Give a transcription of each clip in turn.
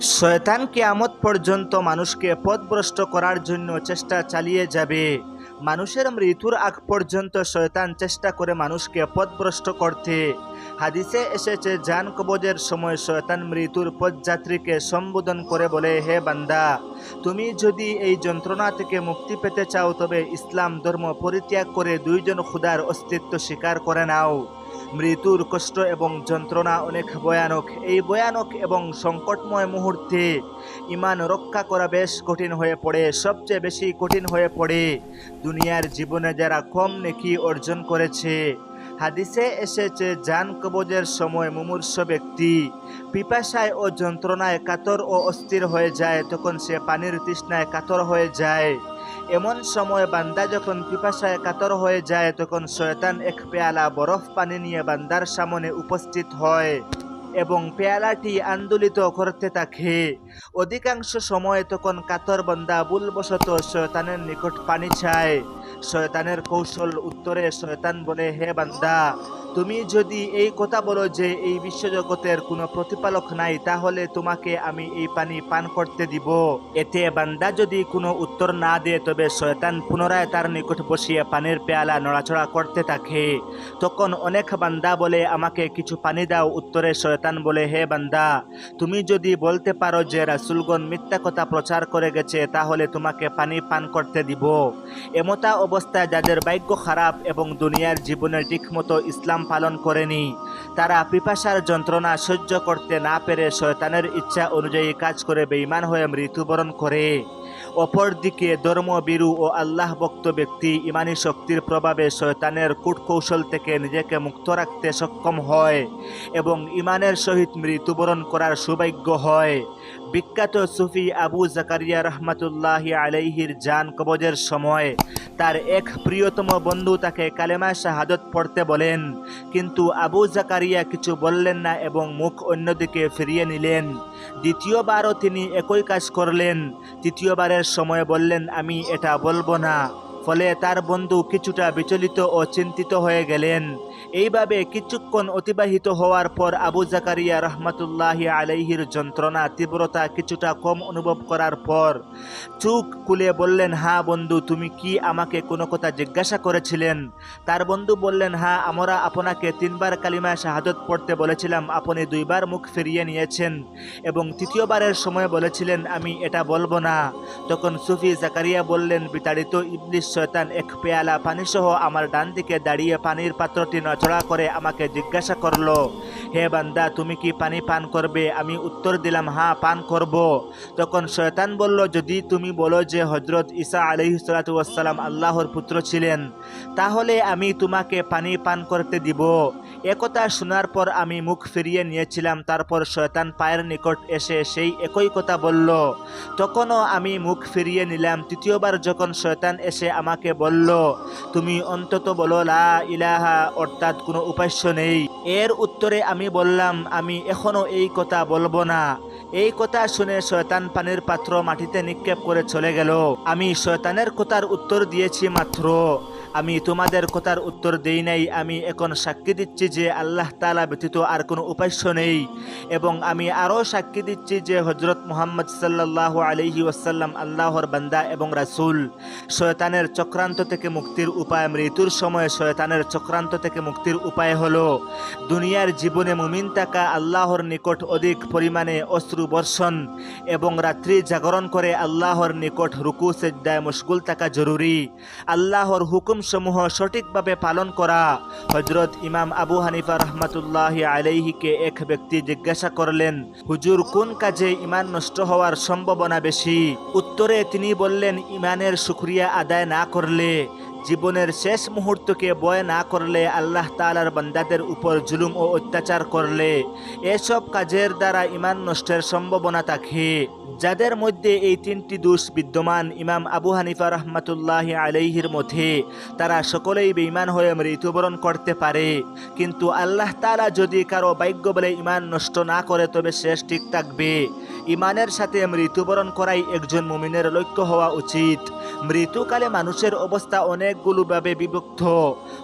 শয়তান আমত পর্যন্ত মানুষকে পথভ্রষ্ট করার জন্য চেষ্টা চালিয়ে যাবে। মানুষের মৃত্যুর আগ পর্যন্ত শয়তান চেষ্টা করে মানুষকে পথভ্রষ্ট করতে। হাদিসে এসেছে জান কবজের সময় শয়তান মৃত্যুর পথযাত্রীকে সম্বোধন করে বলে, হে বান্দা, তুমি যদি এই যন্ত্রণা থেকে মুক্তি পেতে চাও, তবে ইসলাম ধর্ম পরিত্যাগ করে দুইজন ক্ষুদার অস্তিত্ব স্বীকার করে নাও। মৃত্যুর কষ্ট এবং যন্ত্রণা অনেক ভয়ানক। এই ভয়ানক এবং সংকটময় মুহূর্তে ইমান রক্ষা করা বেশ কঠিন হয়ে পড়ে, সবচেয়ে বেশি কঠিন হয়ে পড়ে। দুনিয়ার জীবনে যারা কম নেকি অর্জন করেছে হাদিসে এসেছে জান কবজের সময় মুমূর্ষ ব্যক্তি পিপাসায় ও যন্ত্রণায় কাতর ও অস্থির হয়ে যায়, তখন সে পানির তৃষ্ণায় কাতর হয়ে যায়। এমন সময় বান্দা যখন পিপাসায় কাতর হয়ে যায়, তখন শয়তান এক পেয়ালা বরফ পানি নিয়ে বান্দার সামনে উপস্থিত হয় এবং পেয়ালাটি আন্দোলিত করতে থাকে। অধিকাংশ সময় তখন কাতর বান্দা ভুলবশত শয়তানের নিকট পানি চায়। শয়তানের কৌশল উত্তরে শয়তান বলে হে বান্দা তুমি যদি এই কথা বলো যে এই বিশ্বজগতের কোনো প্রতিপালক নাই, তাহলে তোমাকে আমি এই পানি পান করতে দিব। এতে বান্দা যদি কোনো উত্তর না দেয়, তবে শয়তান পুনরায় তার নিকট বসিয়ে পানির পেয়ালা নড়াচড়া করতে থাকে। তখন অনেক বান্দা বলে, আমাকে কিছু পানি দাও। উত্তরে শয়তান বলে, হে বান্দা, তুমি যদি বলতে পারো যে রাসুলগণ মিথ্যা কথা প্রচার করে গেছে, তাহলে তোমাকে পানি পান করতে দিব। এমতা অবস্থায় যাদের ভাগ্য খারাপ এবং দুনিয়ার জীবনের ঠিকমতো ইসলাম পালন করেনি। তারা পিপাসার যন্ত্রণা সহ্য করতে না পেরে শয়তানের ইচ্ছা অনুযায়ী কাজ করে বেঈমান হয়ে মৃত্যুবরণ করে। অপরদিকে ধর্মবীরু ও আল্লাহ ভক্ত ব্যক্তি ইমানি শক্তির প্রভাবে শয়তানের কূটকৌশল থেকে নিজেকে মুক্ত রাখতে সক্ষম হয় এবং ইমানের সহিত মৃত্যুবরণ করার সৌভাগ্য হয়। বিখ্যাত সুফি আবু জাকারিয়া রহমাতুল্লাহ আলাইহির জান কবজের সময় তার এক প্রিয়তম বন্ধু তাকে কালেমা শাহাদত পড়তে বলেন। কিন্তু আবু জাকারিয়া কিছু বললেন না এবং মুখ অন্যদিকে ফিরিয়ে নিলেন। দ্বিতীয়বারও তিনি একই কাজ করলেন। তৃতীয়বারের সময় বললেন, আমি এটা বলব না। ফলে তার বন্ধু কিছুটা বিচলিত ও চিন্তিত হয়ে গেলেন। এইভাবে কিছুক্ষণ অতিবাহিত হওয়ার পর আবু জাকারিয়া রহমতুল্লাহ আলাইহির যন্ত্রণা, তীব্রতা কিছুটা কম অনুভব করার পর চুক কুলে বললেন হ্যাঁ বন্ধু, তুমি কি আমাকে কোনো কথা জিজ্ঞাসা করেছিলেন? তার বন্ধু বললেন হ্যাঁ আমরা আপনাকে তিনবার কালিমা শাহাদত পড়তে বলেছিলাম, আপনি দুইবার মুখ ফিরিয়ে নিয়েছেন এবং তৃতীয়বারের সময় বলেছিলেন, আমি এটা বলব না। তখন সুফি জাকারিয়া বললেন, বিতাড়িত ইবলিশ শয়তান এক পেয়ালা পানিসহ আমার ডান দিকে দাঁড়িয়ে পানির পাত্রটি নচড়া করে আমাকে জিজ্ঞাসা করল, হে বান্দা, তুমি কি পানি পান করবে? আমি উত্তর দিলাম হ্যাঁ পান করব। তখন শয়তান বলল, যদি তুমি বলো যে হজরত ঈসা আলহিসাল্লাম আল্লাহর পুত্র ছিলেন, তাহলে আমি তোমাকে পানি পান করতে দিব। একথা শোনার পর আমি মুখ ফিরিয়ে নিয়েছিলাম, তারপর শয়তান পায়ের নিকট এসে সেই একই কথা বলল। তখনও আমি মুখ ফিরিয়ে নিলাম, তৃতীয়বার যখন শয়তান এসে আমাকে বলল, তুমি অন্তত বলো লা ইলাহা অর্থাৎ কোনো উপাস্য নেই। এর উত্তরে আমি বললাম, আমি এখনও এই কথা বলব না। এই কথা শুনে শয়তান পানির পাত্র মাটিতে নিক্ষেপ করে চলে গেল। আমি শয়তানের কথার উত্তর দিয়েছি মাত্র। আমি তোমাদের কথার উত্তর দেই নাই। আমি এখন সাক্ষী দিচ্ছি যে আল্লাহ তালা ব্যতীত আর কোনো উপাস্য নেই। এবং আমি আরও সাক্ষী দিচ্ছি যে হজরত মোহাম্মদ সাল্লাহ আলহি ওয়াসাল্লাম আল্লাহর বান্দা এবং রাসুল। শয়তানের চক্রান্ত থেকে মুক্তির উপায়, মৃত্যুর সময় শয়তানের চক্রান্ত থেকে মুক্তির উপায় হলো, দুনিয়ার জীবনে মুমিন থাকা আল্লাহর নিকট অধিক পরিমাণে অশ্রু বর্ষণ এবং রাত্রি জাগরণ করে আল্লাহর নিকট রুকু, সেজদায় মুশগুল থাকা জরুরি। আল্লাহর হুকুমসমূহ সঠিকভাবে পালন করা। হজরত ইমাম আবু হানিফা রহমতুল্লাহ আলাইহিকে এক ব্যক্তি জিজ্ঞাসা করলেন, হুজুর, কোন কাজে ইমান নষ্ট হওয়ার সম্ভাবনা বেশি? উত্তরে তিনি বললেন ইমানের সুক্রিয়া আদায় না করলে। জীবনের শেষ মুহূর্তকে বয় না করলে আল্লাহ তালার বান্দাদের উপর জুলুম ও অত্যাচার করলে। এসব কাজের দ্বারা ইমান নষ্টের সম্ভাবনা থাকে। যাদের মধ্যে এই তিনটি দোষ বিদ্যমান, ইমাম আবু হানিফা রহমতুল্লাহ আলাইহির মধ্যে, তারা সকলেই বেঈমান হয়ে মৃত্যুবরণ করতে পারে। কিন্তু আল্লাহ তালা যদি কারও ভাগ্য বলে ইমান নষ্ট না করে, তবে শেষ ঠিক থাকবে। ইমানের সাথে মৃত্যুবরণ করাই একজন মুমিনের লক্ষ্য হওয়া উচিত। মৃত্যুকালে মানুষের অবস্থা অনেকগুলোভাবে বিভক্ত।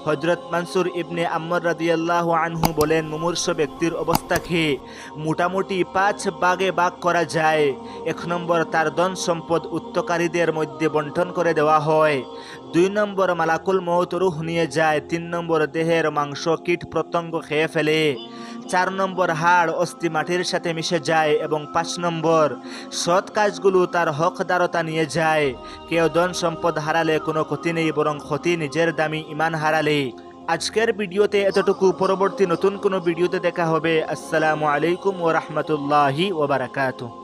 হজরত মানসুর ইবনে আম্মর রাদিয়াল্লাহু আনহু বলেন, মুমূর্ষ ব্যক্তির অবস্থা অবস্থাকে মোটামুটি পাঁচ ভাগে ভাগ করা যায়। এক নম্বর, তার ধন সম্পদ উত্তকারীদের মধ্যে বন্টন করে দেওয়া হয়। দুই নম্বর, মালাকুল মৌত রুহ নিয়ে যায়। তিন নম্বর, দেহের মাংস, কীট, প্রত্যঙ্গ খেয়ে ফেলে। চার নম্বর হাড় অস্থি মাটির সাথে মিশে যায় এবং পাঁচ নম্বর, সৎ কাজগুলো তার হকদারতা নিয়ে যায়। কেউ ধন সম্পদ হারালে কোনো ক্ষতি নেই, বরং ক্ষতি নিজের দামি ইমান হারালে। আজকের ভিডিওতে এতটুকু। পরবর্তী নতুন কোনো ভিডিওতে দেখা হবে। আসসালামু আলাইকুম ও রহমতুল্লাহি ওবরাকাতু